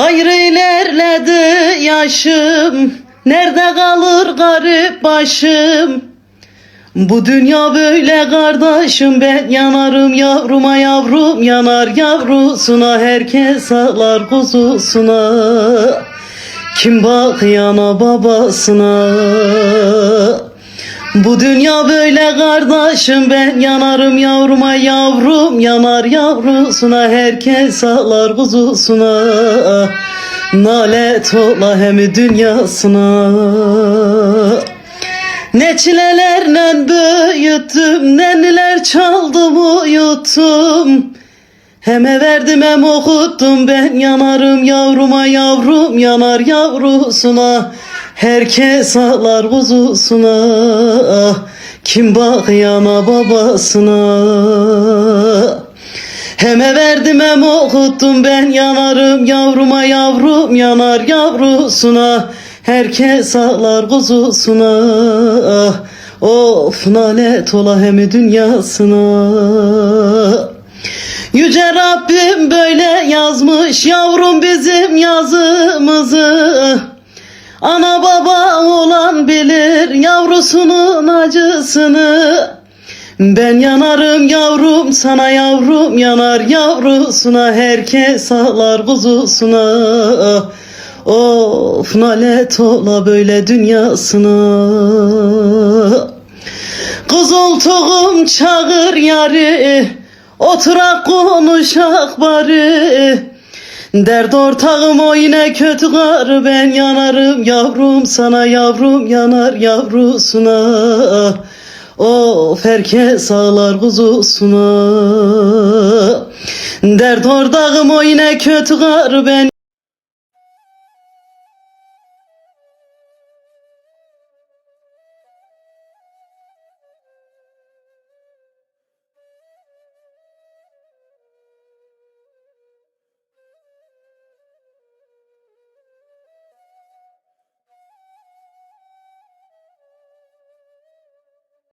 Gayrı ilerledi yaşım. Nerede kalır garip başım? Bu dünya böyle kardeşim. Ben yanarım yavruma yavrum Yanar yavrusuna. Herkes ağlar kuzusuna. Kim bak yana babasına bu dünya böyle kardeşim ben yanarım yavruma yavrum yanar yavrusuna herkes ağlar kuzusuna nalet ola hem dünyasına. Ne çilelerle büyüttüm ne neler çaldım uyuttum. Hem verdim hem okuttum ben yanarım yavruma yavrum yanar yavrusuna Herkes ağlar kuzusuna Kim bak yana babasına? Hem verdim hem okuttum ben yanarım yavruma yavrum yanar yavrusuna. Herkes ağlar kuzusuna Of nalet ola hem dünyasına. Yüce Rabbim böyle yazmış yavrum bizim yazımızı Ana baba olan bilir yavrusunun acısını. Ben yanarım yavrum sana yavrum yanar yavrusuna Herkes ağlar kuzusuna Of nalet ola böyle dünyasına. Kız oltuğum çağır yarı Oturak konuşak bari Dert ortağım o yine kötü kar. Ben yanarım yavrum sana yavrum yanar yavrusuna. Of herkes ağlar kuzusuna Dert ortağım o yine kötü kar. Ben